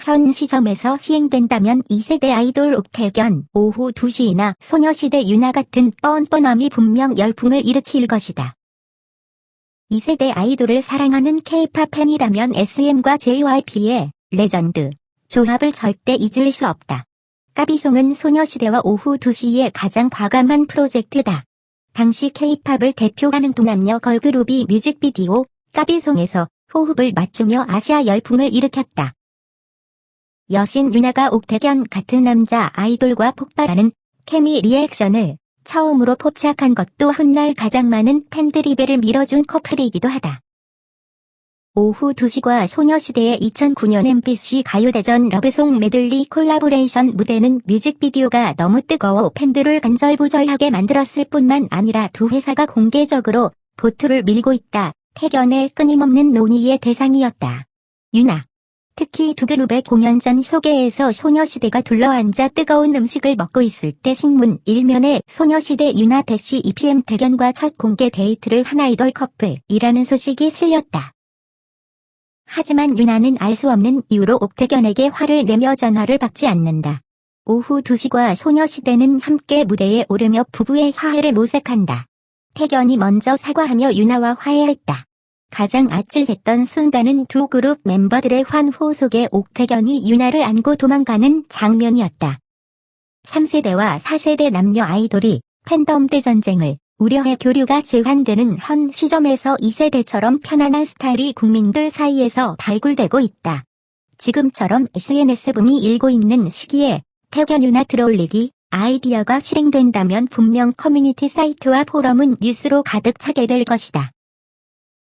현 시점에서 시행된다면 2세대 아이돌 옥태견, 오후 2시나 소녀시대 유나 같은 뻔뻔함이 분명 열풍을 일으킬 것이다. 2세대 아이돌을 사랑하는 K-팝 팬이라면 SM과 JYP의 레전드 조합을 절대 잊을 수 없다. 까비송은 소녀시대와 오후 2시의 가장 과감한 프로젝트다. 당시 K-팝을 대표하는 동남녀 걸그룹이 뮤직비디오 까비송에서 호흡을 맞추며 아시아 열풍을 일으켰다. 여신 유나가 옥태견 같은 남자 아이돌과 폭발하는 케미 리액션을 처음으로 포착한 것도 훗날 가장 많은 팬드리베를 밀어준 커플이기도 하다. 오후 2시과 소녀시대의 2009년 MBC 가요대전 러브송 메들리 콜라보레이션 무대는 뮤직비디오가 너무 뜨거워 팬들을 간절부절하게 만들었을 뿐만 아니라 두 회사가 공개적으로 보투를 밀고 있다. 태견의 끊임없는 논의의 대상이었다. 유나. 특히 두 그룹의 공연 전 소개에서 소녀시대가 둘러앉아 뜨거운 음식을 먹고 있을 때 신문 일면에 소녀시대 유나 대시 EPM 대견과 첫 공개 데이트를 한 아이돌 커플이라는 소식이 실렸다. 하지만 유나는 알 수 없는 이유로 옥태견에게 화를 내며 전화를 받지 않는다. 오후 2시과 소녀시대는 함께 무대에 오르며 부부의 화해를 모색한다. 태견이 먼저 사과하며 유나와 화해했다. 가장 아찔했던 순간은 두 그룹 멤버들의 환호 속에 옥태견이 유나를 안고 도망가는 장면이었다. 3세대와 4세대 남녀 아이돌이 팬덤 대전쟁을 우려해 교류가 제한되는 현 시점에서 2세대처럼 편안한 스타일이 국민들 사이에서 발굴되고 있다. 지금처럼 SNS 붐이 일고 있는 시기에 태견 유나 들어올리기 아이디어가 실행된다면 분명 커뮤니티 사이트와 포럼은 뉴스로 가득 차게 될 것이다.